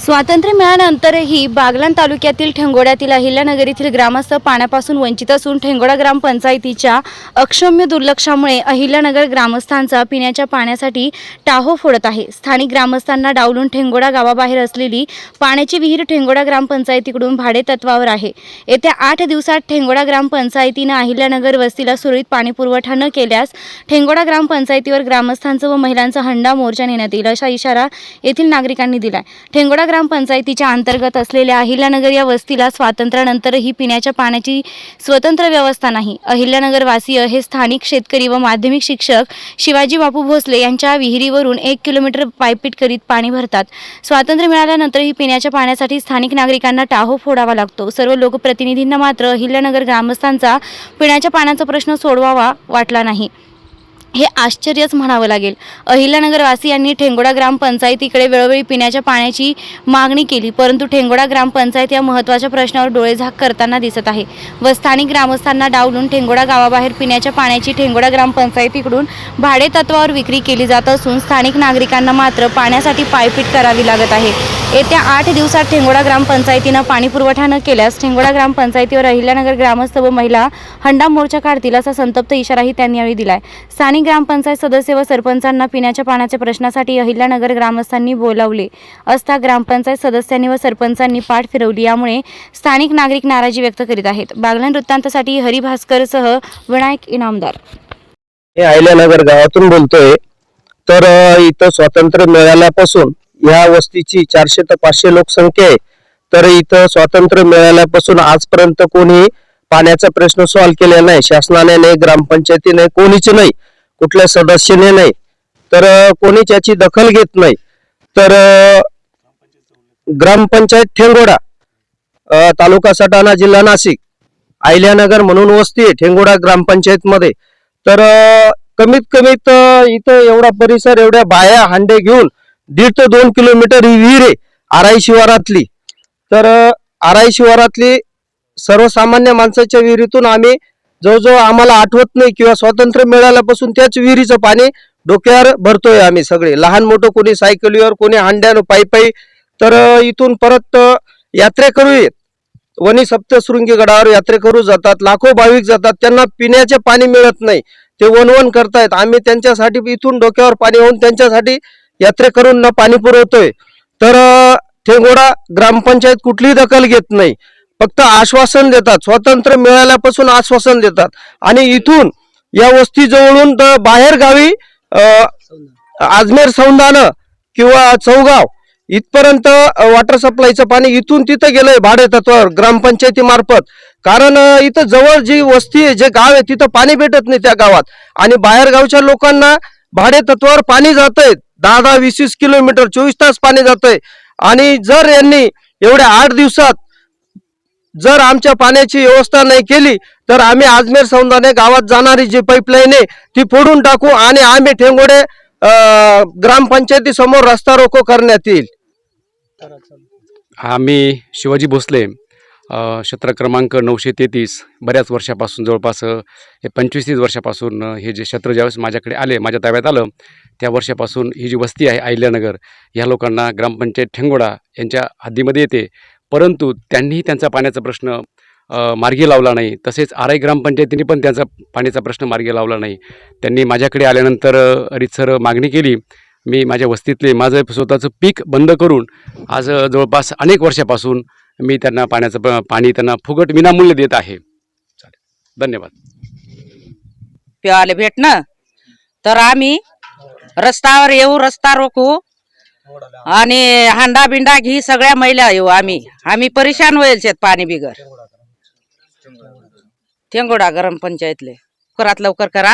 स्वातंत्र्य मिळाल्यानंतरही बागलाण तालुक्यातील ठेंगोड्यातील अहिल्यानगर येथील ग्रामस्थ पाण्यापासून वंचित असून ठेंगोडा ग्रामपंचायतीच्या अक्षम्य दुर्लक्षामुळे अहिल्यानगर ग्रामस्थांचा पिण्याच्या पाण्यासाठी टाहो फोडत आहे. स्थानिक ग्रामस्थांना डावलून ठेंगोडा गावाबाहेर असलेली पाण्याची विहीर ठेंगोडा ग्रामपंचायतीकडून भाडे तत्वावर आहे. येत्या आठ दिवसात ठेंगोडा ग्रामपंचायतीनं अहिल्यानगर वस्तीला सुरळीत पाणीपुरवठा न केल्यास ठेंगोडा ग्रामपंचायतीवर ग्रामस्थांचं व महिलांचा हंडा मोर्चा नेण्यात येईल असा इशारा येथील नागरिकांनी दिलाय. ठेंगोडा ग्रामपंचायतीच्या अंतर्गत असलेल्या अहिल्यानगर या वस्तीला स्वातंत्र्यानंतरही पिण्याच्या पाण्याची स्वतंत्र व्यवस्था नाही. अहिल्यानगरवासीय हे स्थानिक शेतकरी व माध्यमिक शिक्षक शिवाजी बापू भोसले यांच्या विहिरीवरून एक किलोमीटर पायपीट करीत पाणी भरतात. स्वातंत्र्य मिळाल्यानंतरही पिण्याच्या पाण्यासाठी स्थानिक नागरिकांना टाहो फोडावा लागतो. सर्व लोकप्रतिनिधींना मात्र अहिल्यानगर ग्रामस्थांचा पिण्याच्या पाण्याचा प्रश्न सोडवावा वाटला नाही. हे आश्चर्यच म्हणावं लागेल. अहिल्यानगरवासियांनी ठेंगोडा ग्रामपंचायतीकडे वेळोवेळी पिण्याच्या पाण्याची मागणी केली परंतु ठेंगोडा ग्रामपंचायत या महत्त्वाच्या प्रश्नावर डोळेझाक करताना दिसत आहे. व स्थानिक ग्रामस्थांना डावलून ठेंगोडा गावाबाहेर पिण्याच्या पाण्याची ठेंगोडा ग्रामपंचायतीकडून भाडे तत्वावर विक्री केली जात असून स्थानिक नागरिकांना मात्र पाण्यासाठी पायपीट करावी लागत आहे. येत्या आठ दिवसात ठेंगोडा ग्रामपंचायतीनं पाणीपुरवठा न केल्यास ठेंगोडा ग्रामपंचायतीवर अहिल्यानगर ग्रामस्थ व महिला हंडा मोर्चा काढतील असा संतप्त इशाराही त्यांनी यावेळी दिला आहे स्थानिक ग्रामपंचायत सदस्य व सरपंचांना पिण्याच्या पाण्याच्या प्रश्नासाठी अहिल्यानगर ग्रामस्थांनी बोलावले. असता ग्रामपंचायत सदस्यांनी व सरपंचांनी पाठ फिरवली. यामुळे स्थानिक नागरिक नाराजी व्यक्त करीत आहेत. बागलन वृत्तांतासाठी हरी भास्करसह विनायक इनामदार. मी अहिल्यानगर गावातून बोलतोय. तर इथं स्वातंत्र्य मिळाल्यापासून या वस्तीची चारशे ते पाचशे लोकसंख्या आहे. तर इथं स्वातंत्र्य मिळाल्यापासून आजपर्यंत कोणी पाण्याचा प्रश्न सॉल्व्ह केलेला नाही. शासनाने नाही ग्रामपंचायतीने कोणीच नाही कुठल्या सदस्याने नाही तर कोणी कोणीच याची दखल घेत नाही तर ग्रामपंचायत ठेंगोडा तालुका सटाणा जिल्हा नाशिक अहिल्यानगर म्हणून वस्ती आहे ठेंगोडा ग्रामपंचायतमध्ये. तर कमीत कमीत इथं एवढा परिसर एवढ्या बाया हांडे घेऊन दीड ते दोन किलोमीटर ही विहीर आहे आराई शिवारातली. तर आराई शिवारातली सर्वसामान्य माणसाच्या विहिरीतून आम्ही जवळजवळ आम्हाला आठवत नाही किंवा स्वातंत्र्य मिळाल्यापासून त्याच विहिरीचं पाणी डोक्यावर भरतोय आम्ही सगळे. लहान मोठं कोणी सायकलीवर कोणी हांड्यानं पायी पायी. तर इथून परत यात्रे यात्रेकरू येत वनी सप्तशृंगी गडावर यात्रेकरू जातात लाखो भाविक जातात त्यांना पिण्याचे पाणी मिळत नाही. ते वनवन करतायत. आम्ही त्यांच्यासाठी इथून डोक्यावर पाणी होऊन त्यांच्यासाठी यात्रेकरूंना पाणी पुरवतोय. तर ठेंगोडा ग्रामपंचायत कुठलीही दखल घेत नाही. फक्त आश्वासन देतात स्वातंत्र्य मिळाल्यापासून आश्वासन देतात. आणि इथून या वस्ती जवळून तर बाहेर गावी आजमेर सौंदानं किंवा चौगाव इथपर्यंत वॉटर सप्लायचं पाणी इथून तिथं गेलंय भाडे तत्वावर ग्रामपंचायती मार्फत. कारण इथं जवळ जी वस्ती आहे जे गाव आहे तिथं पाणी भेटत नाही त्या गावात. आणि बाहेर गावच्या लोकांना भाडे तत्वावर पाणी जातंय. दहा दहा वीस वीस किलोमीटर चोवीस तास पाणी जातंय. आणि जर यांनी एवढ्या आठ दिवसात जर आमच्या पाण्याची व्यवस्था नाही केली तर आम्ही आजमेर सौंदाने गावात जाणारी जी पाईपलाईन आहे ती फोडून टाकू आणि आम्ही ठेंगोडे ग्रामपंचायतीसमोर रस्ता रोको करण्यात येईल. आम्ही शिवाजी भोसले क्षेत्र क्रमांक नऊशे तेहतीस बऱ्याच वर्षापासून जवळपास हे पंचवीस तीस वर्षापासून हे जे क्षेत्र ज्यावेळेस माझ्याकडे आले माझ्या ताब्यात आलं त्या वर्षापासून ही जी वस्ती आहे अहिल्यानगर ह्या लोकांना ग्रामपंचायत ठेंगोडा यांच्या हद्दीमध्ये येते. परंतु त्यांनीही त्यांचा पाण्याचा प्रश्न मार्गी लावला नाही. तसेच आराई ग्रामपंचायतीने पण त्यांचा पाण्याचा प्रश्न मार्गी लावला नाही. त्यांनी माझ्याकडे आल्यानंतर रितसर मागणी केली. मी माझ्या वस्तीतले माझं स्वतःचं पीक बंद करून आज जवळपास अनेक वर्षापासून मी त्यांना पाण्याचं पाणी त्यांना फुकट विनामूल्य देत आहे. चालेल. धन्यवाद. भेट भेटणं? तर आम्ही रस्त्यावर येऊ रस्ता रोखू. आणि हांडा बिंडा घी सगळ्या महिला येऊ आम्ही. आम्ही परेशान होईल शेत पाणी बिगर. ठेंगोडा गरम. पंचायतले. लवकरात लवकर करा.